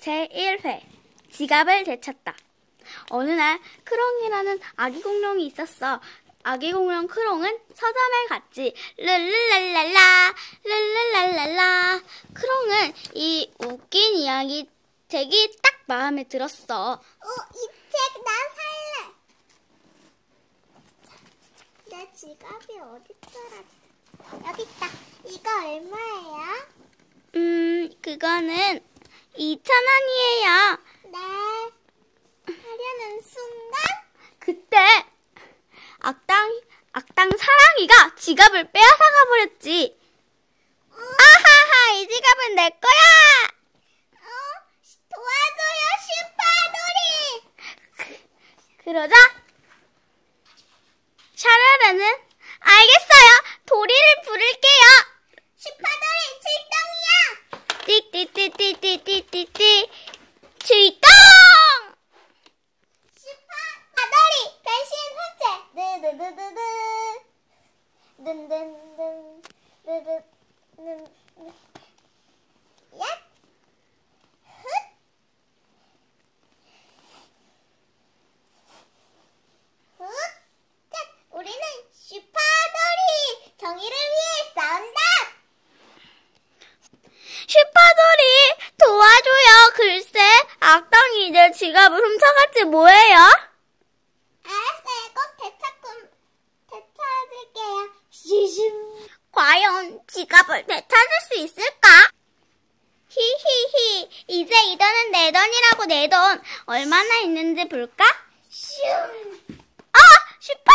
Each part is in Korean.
제1회 지갑을 되찾다. 어느 날 크롱이라는 아기 공룡이 있었어. 아기 공룡 크롱은 서점에 갔지. 르르랄랄라 르르랄랄라 크롱은 이 웃긴 이야기 책이 딱 마음에 들었어. 어, 이 책 나 살래. 내 지갑이 어딨더라? 여기 있다. 이거 얼마예요? 음, 그거는 2,000원이에요. 네. 하려는 순간 그때 악당 악당 사랑이가 지갑을 빼앗아 가 버렸지. 아하하, 이 지갑은 내 거야. 어, 도와줘요, 슈퍼돌이. 그러자 샤라라는 알겠어요. 도리를 부를게요. 슈퍼돌이 출동이야. 띠띠띠띠띠띠띠 출동! 슈퍼돌이 변신 훈제. 훗. 짠. 우리는 슈퍼 내 지갑을 훔쳐갔지 뭐예요? 알았어요. 꼭 되찾고 되찾을게요. 슈슈. 과연 지갑을 되찾을 수 있을까? 히히히, 이제 이 돈은 내 돈이라고 내 돈. 얼마나 있는지 볼까? 슝. 아! 슈퍼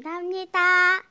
감사합니다.